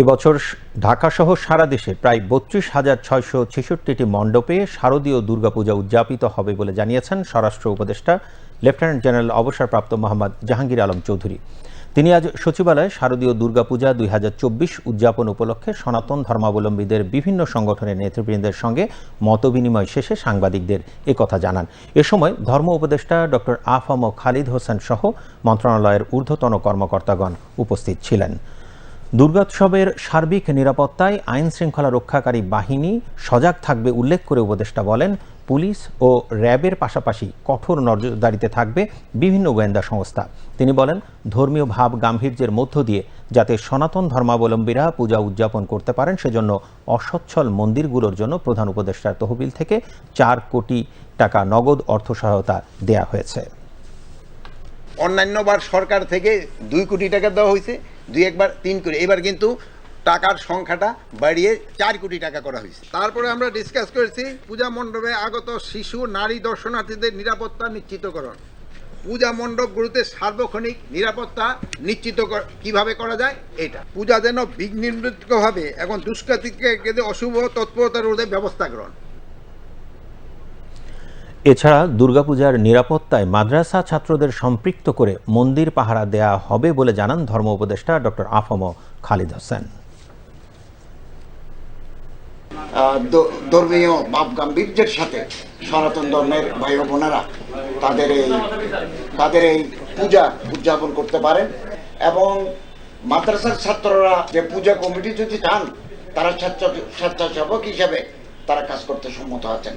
এবছর ঢাকাসহ সারা দেশে প্রায় বত্রিশ হাজার ছয়শো ছেষট্টিটি মণ্ডপে শারদীয় দুর্গাপূজা উদযাপিত হবে বলে জানিয়েছেন স্বরাষ্ট্র উপদেষ্টা লেফটেন্যান্ট জেনারেল অবসরপ্রাপ্ত মোহাম্মদ জাহাঙ্গীর আলম চৌধুরী। তিনি আজ সচিবালয়ে শারদীয় দুর্গাপূজা দুই হাজার চব্বিশ উদযাপন উপলক্ষে সনাতন ধর্মাবলম্বীদের বিভিন্ন সংগঠনের নেতৃবৃন্দের সঙ্গে মতবিনিময় শেষে সাংবাদিকদের একথা জানান। এ সময় ধর্ম উপদেষ্টা ডক্টর আফম খালিদ হোসেন সহ মন্ত্রণালয়ের ঊর্ধ্বতন কর্মকর্তাগণ উপস্থিত ছিলেন। দুর্গোৎসবের সার্বিক নিরাপত্তায় আইন শৃঙ্খলা রক্ষাকারী বাহিনী সজাগ থাকবে উল্লেখ করে উপদেষ্টা বলেন, পুলিশ ও র্যাবের পাশাপাশি কঠোর নজরদারিতে থাকবে বিভিন্ন গোয়েন্দা সংস্থা। তিনি বলেন, ধর্মীয় ভাব গাম্ভীর্যের মধ্য দিয়ে যাতে সনাতন ধর্মাবলম্বীরা পূজা উদযাপন করতে পারেন, সেজন্য অসচ্ছল মন্দিরগুলোর জন্য প্রধান উপদেষ্টার তহবিল থেকে চার কোটি টাকা নগদ অর্থ সহায়তা দেয়া হয়েছে। অন্যান্যবার সরকার থেকে দুই কোটি টাকা দেওয়া হয়েছে। দুই একবার, তিন কোটি এবার কিন্তু টাকার সংখ্যাটা বাড়িয়ে চার কোটি টাকা করা হয়েছে। তারপরে আমরা ডিসকাস করেছি, পূজা মণ্ডপে আগত শিশু, নারী, দর্শনার্থীদের নিরাপত্তা নিশ্চিতকরণ। পূজা মণ্ডপগুলোতে সার্বক্ষণিক নিরাপত্তা নিশ্চিত কীভাবে করা যায়? এটা। পূজা যেন বিঘ্নির্ভাবে এবং দুষ্কৃতিকে অশুভ তৎপরতা রোধে ব্যবস্থা গ্রহণ। এছাড়া দুর্গাপূজার নিরাপত্তায় মাদ্রাসা ছাত্রদের সম্পৃক্ত করে মন্দির পাহারা দেয়া হবে বলে জানান ধর্ম উপদেষ্টা ডক্টর আফম খালিদ হোসেন। ধর্মীয় ভাব গাম্ভীর্যের সাথে সনাতন ধর্মের ভাই বোনেরা তাদের এই তাদের এই পূজা উদযাপন করতে পারেন এবং মাদ্রাসার ছাত্ররা যে পূজা কমিটি যদি চান, তারা স্বেচ্ছাসেবক হিসাবে তারা কাজ করতে সম্মত আছেন।